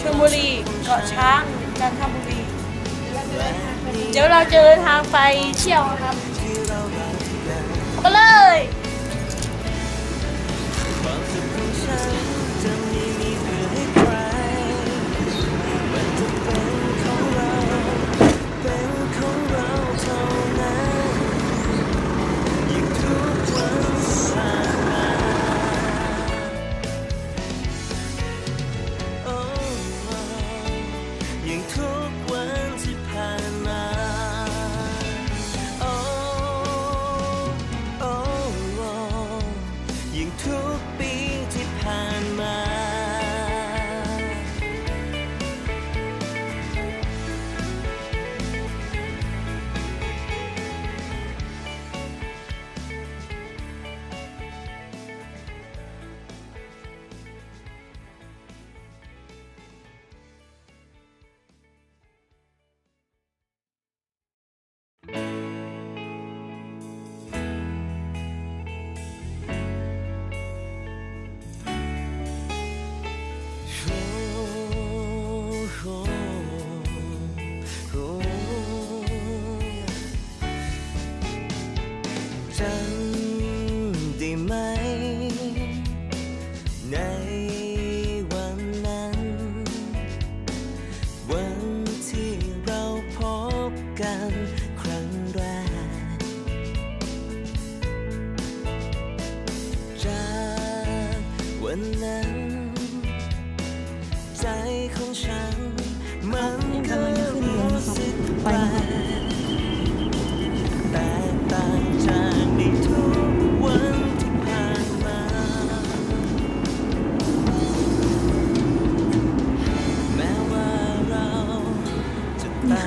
ชลบุรีเกาะช้างจันทบุรี เดี๋ยวเราจะเดินทางไปเที่ยวนะครับไปเลย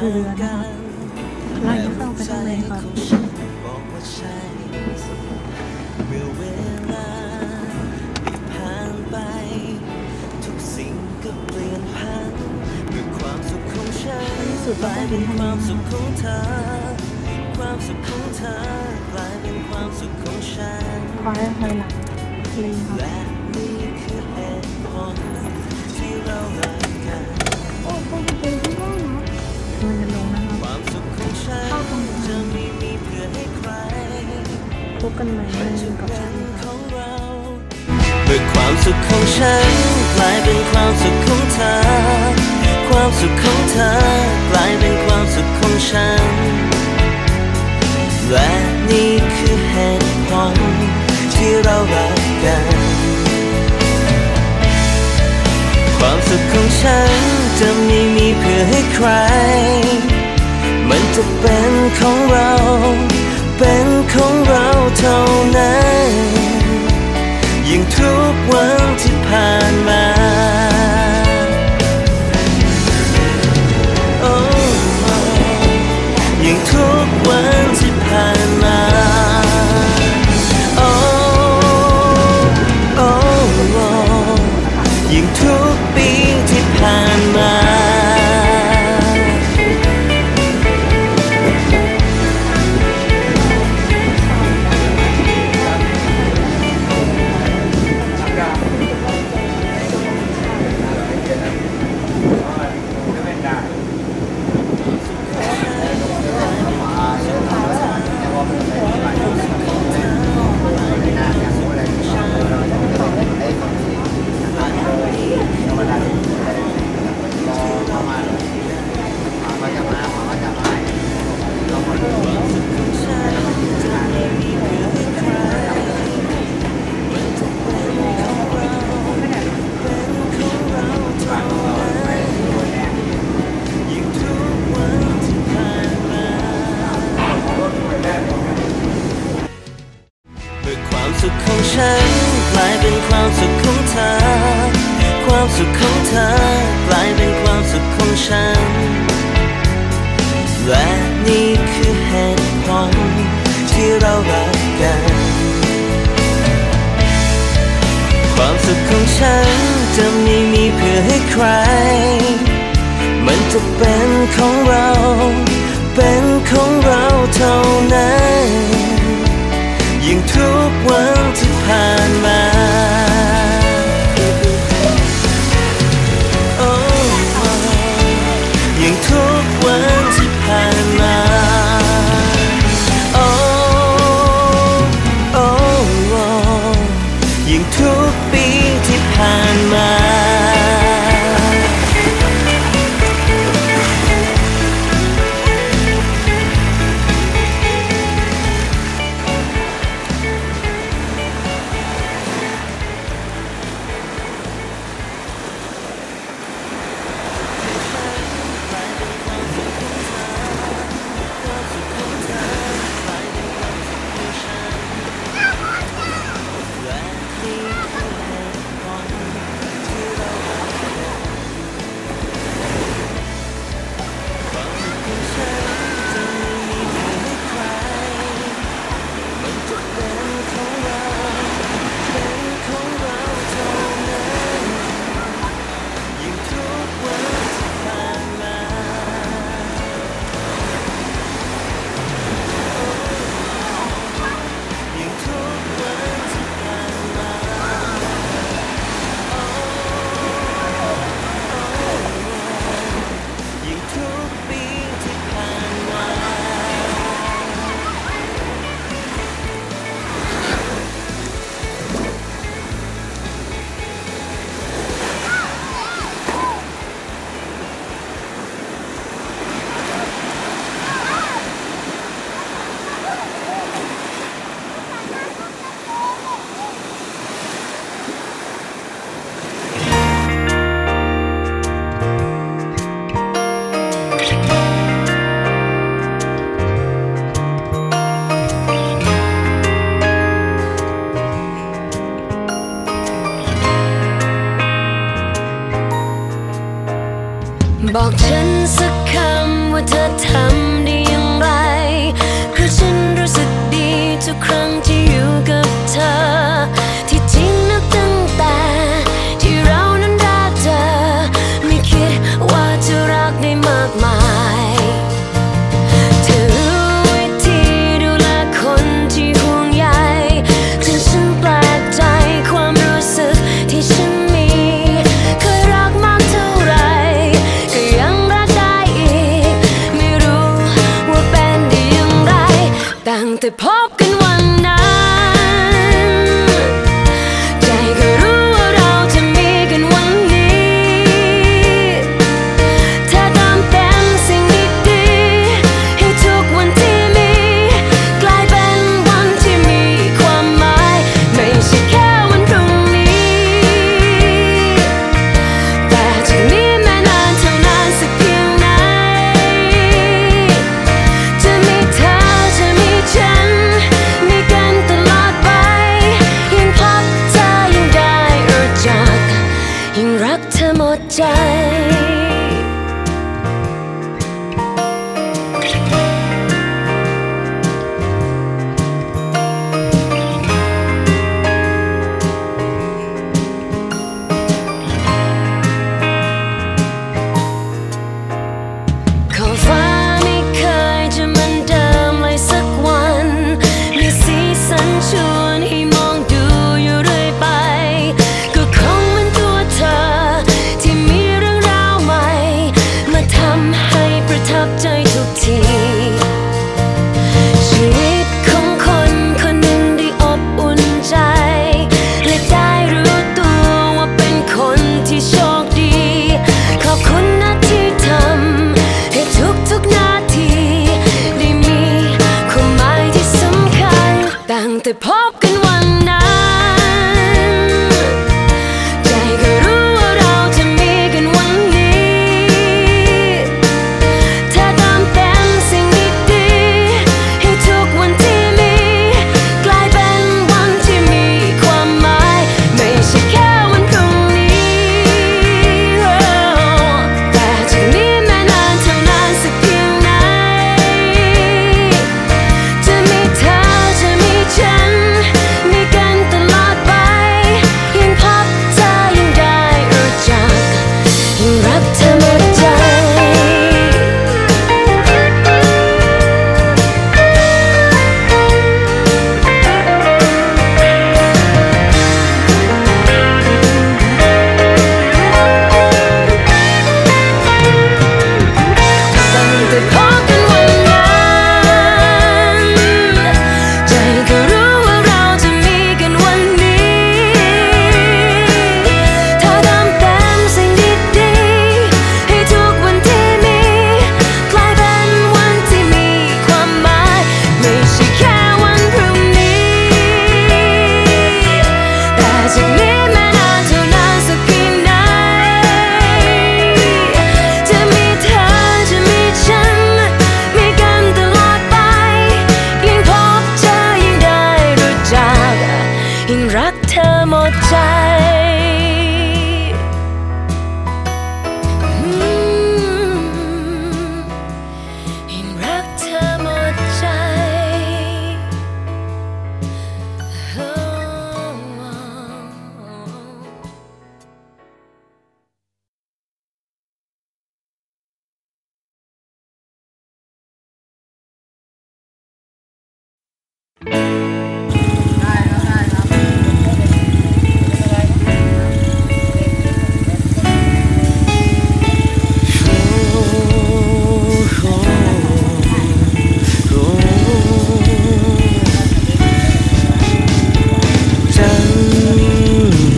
จะต่างกันเราจะเข้าไปข้างในก่อนบอกว่าใช่เมื่อเวลาได้ผ่านไปทุกสิ่งก็เปลี่ยนผันเมื่อความสุขของฉันที่สุดกเราลายเป็นความสุขของเธอความสุขของเธอกลายเป็นความสุขของฉันคอยถอยหลังลิงครับและนี่คือเหตุผลที่เรารักกันโอ้โหเป็นที่ว่านะ มันลงนะครับความสุขของนี้พบกันใหม่ในกับฉันครับของเราเมื่อความสุขของฉันกลายเป็นความสุขของเธอ ความสุขของเธอกลายเป็นความสุขของฉัน และนี่คือเหตุผลที่เรารักกัน สุขของฉันจะไม่มีเพื่อให้ใคร มันจะเป็นของเรา เป็นของเราเท่านั้น ยิ่งทุกวันที่ผ่านมาโอ้ยิ่งทุกวัน ความสุขของฉันจะไม่มีเพื่อให้ใคร มันจะเป็นของเรา เป็นของเราเท่านั้น ยิ่งทุกวันที่ผ่านมา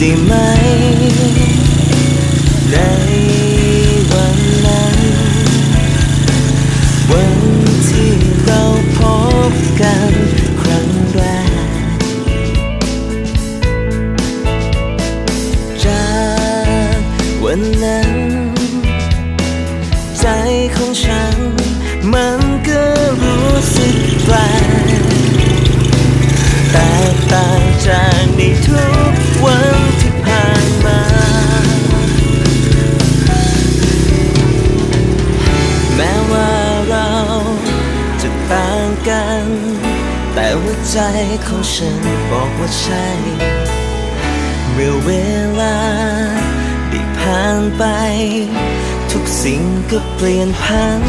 di กัน แต่หัวใจของฉันบอกว่าใช่ เมื่อเวลาได้ผ่านไป ทุกสิ่งก็เปลี่ยนพัน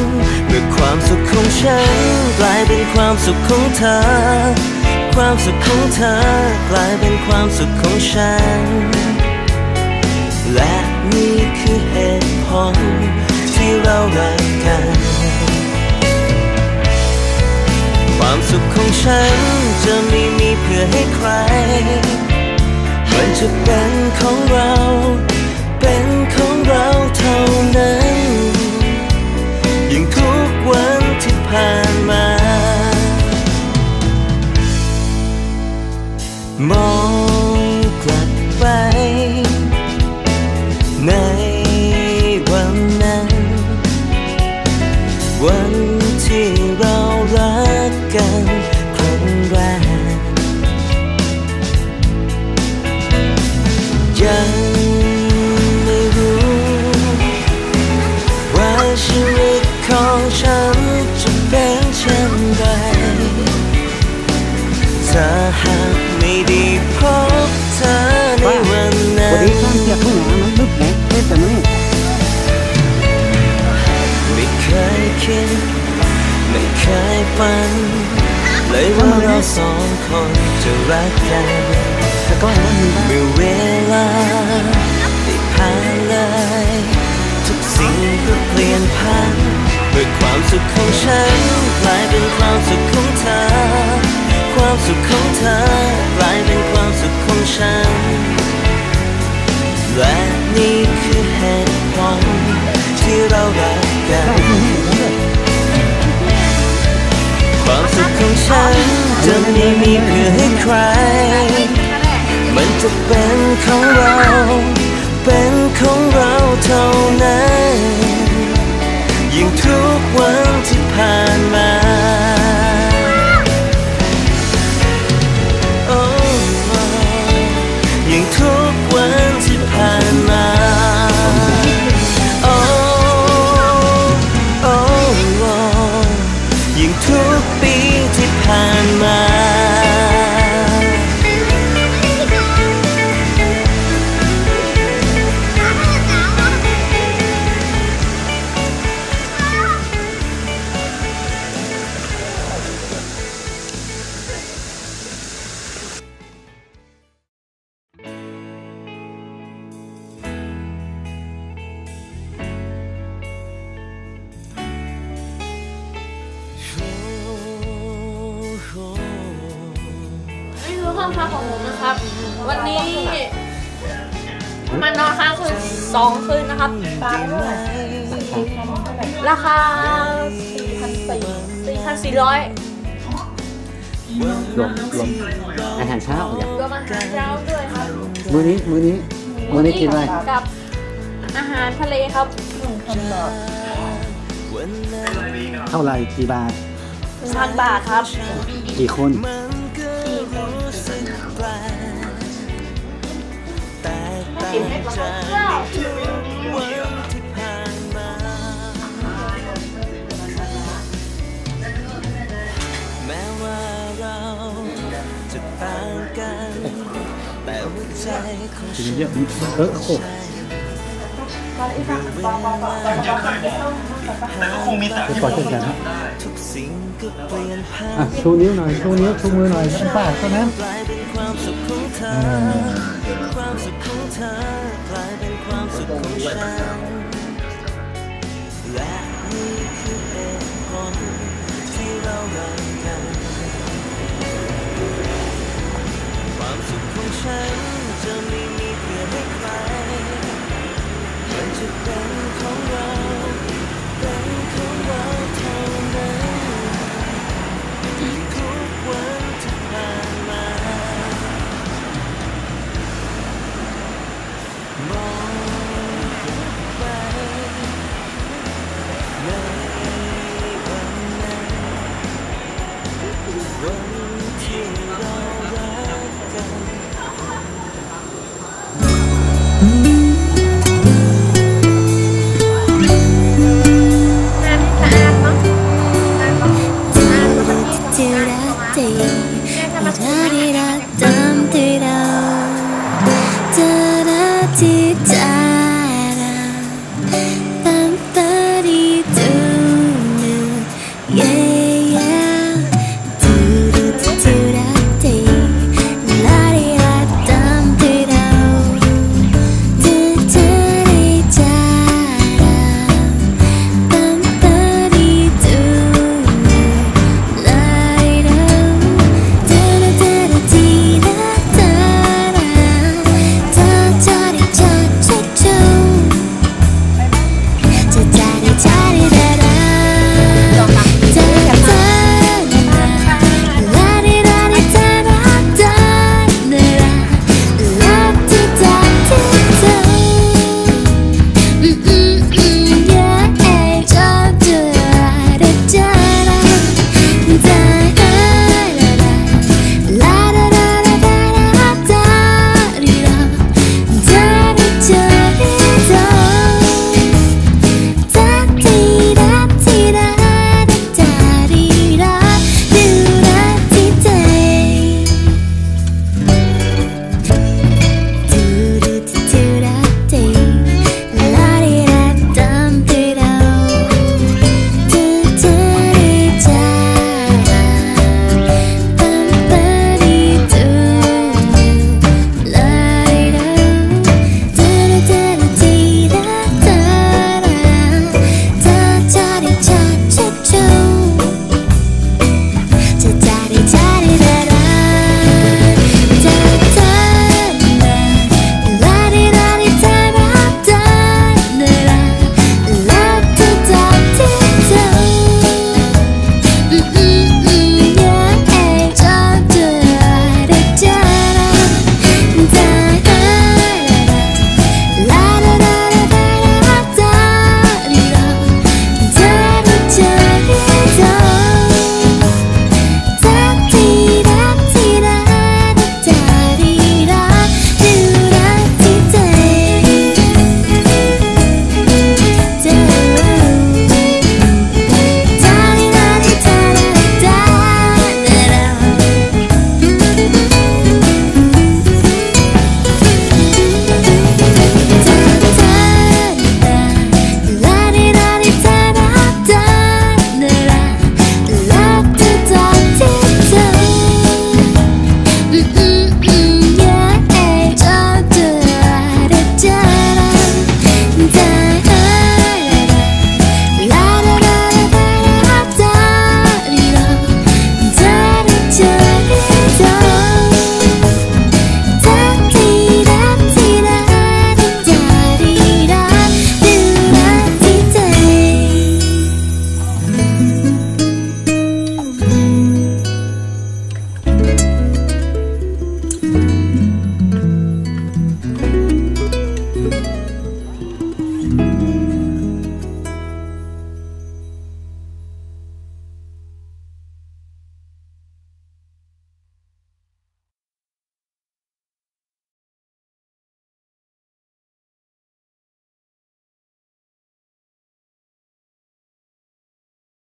เมื่อความสุขของฉันกลายเป็นความสุขของเธอ ความสุขของเธอกลายเป็นความสุขของฉัน และนี่คือเหตุผลที่เรารักกัน ความสุขของฉันจะไม่มีเพื่อให้ใคร มันจะเป็นของเราเป็น คนจะรักกันแต่ก็มันมีบ้างเมื่อเวลาได้ผ่านเลย ทุกสิ่งก็เปลี่ยนพันเมื่อความสุขของฉันกลายเป็นความสุขของเธอ ความสุขของเธอกลายเป็นความสุขของฉัน และนี่คือเหตุผลที่เรารักกัน ความสุขของฉัน จะไม่มีเพื่อให้ใคร มันจะเป็นของเรา เป็นของเราเท่านั้น ยิ่งทุกวันที่ผ่านมา อย่างรวมอาหารเช้าด้วยครับมื้อนี้มื้อนี้มื้อนี้กินอะไรกับอาหารทะเลครับเท่าไหร่กี่บาทหนึ่งพันบาทครับ กี่คนสี่คนแต่กินให้ปลาเจ้าวัน ตัวใจของกินฉันเยอะเออโอ้แต่ก็คงมีแต่จะปล่อยเช่นกันฮะทุกสิ่งก็เปลี่ยนผ่าอะนชูนิ้วหน่อย ชูนิ้ว ชูมือหน่อยน้ำป้าเท่านั้นกลายเป็นความสุขของเธอความ